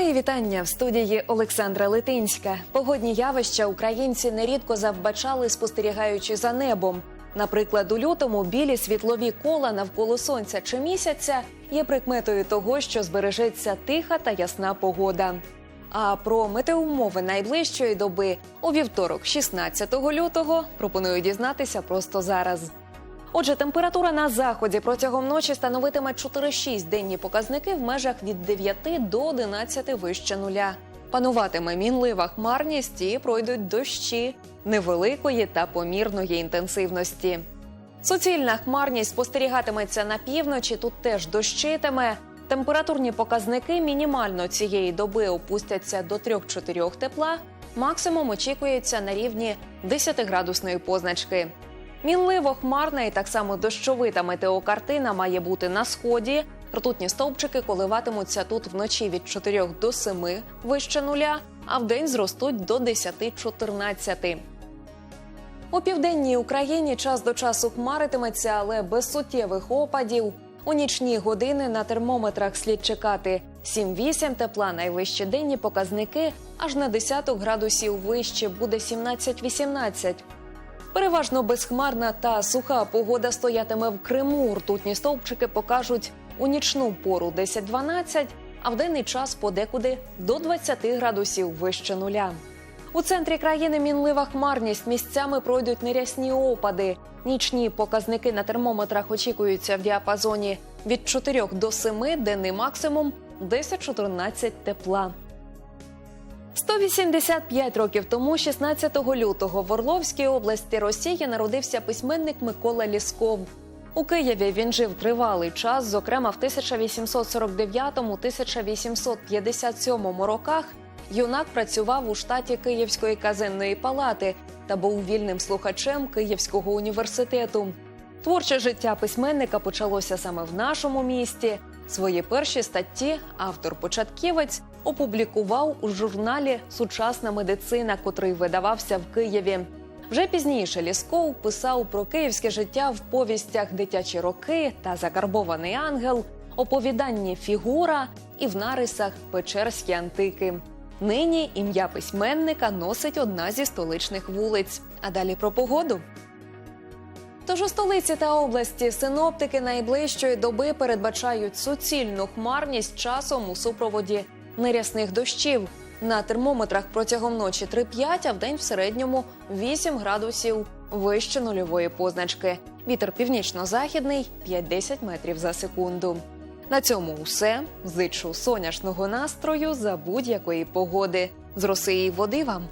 Мої вітання в студії Олександра Литинська. Погодні явища українці нерідко завбачали, спостерігаючи за небом. Наприклад, у лютому білі світлові кола навколо сонця чи місяця є прикметою того, що збережеться тиха та ясна погода. А про метеоумови найближчої доби у вівторок, 16 лютого, пропоную дізнатися просто зараз. Отже, температура на заході протягом ночі становитиме 4-6 денні показники в межах від 9 до 11 вище нуля. Пануватиме мінлива хмарність і пройдуть дощі невеликої та помірної інтенсивності. Суцільна хмарність спостерігатиметься на півночі. Тут теж дощитиме. Температурні показники мінімально цієї доби опустяться до 3-4 тепла. Максимум очікується на рівні 10 градусної позначки. Мінливо хмарна і так само дощовита метеокартина має бути на сході. Ртутні стовпчики коливатимуться тут вночі від 4 до 7 вище нуля, а вдень зростуть до 10-14. У південній Україні час до часу хмаритиметься, але без суттєвих опадів. У нічні години на термометрах слід чекати 7-8 тепла, найвищі денні показники аж на десяток градусів вище буде 17-18. Переважно безхмарна та суха погода стоятиме в Криму. Ртутні стовпчики покажуть у нічну пору 10-12, а в денний час подекуди до 20 градусів вище нуля. У центрі країни мінлива хмарність місцями пройдуть нерясні опади. Нічні показники на термометрах очікуються в діапазоні від 4 до 7, денний максимум 10-14 тепла. 185 років тому, 16 лютого, в Орловській області Росії народився письменник Микола Лісков. У Києві він жив тривалий час, зокрема в 1849-1857 роках. Юнак працював у штаті Київської казенної палати та був вільним слухачем Київського університету. Творче життя письменника почалося саме в нашому місті. Свої перші статті автор-початківець опублікував у журналі Сучасна медицина, котрий видавався в Києві. Вже пізніше Лісков писав про київське життя в повістях Дитячі роки та Закарбований ангел, оповіданні фігура і в нарисах Печерські антики. Нині ім'я письменника носить одна зі столичних вулиць. А далі про погоду. Тож у столиці та області синоптики найближчої доби передбачають суцільну хмарність часом у супроводі нерясних дощів. На термометрах протягом ночі 3-5, а в день в середньому 8 градусів вище нульової позначки. Вітер північно-західний 5-10 метрів за секунду. На цьому усе. Зичу сонячного настрою за будь-якої погоди. З роси і води вам.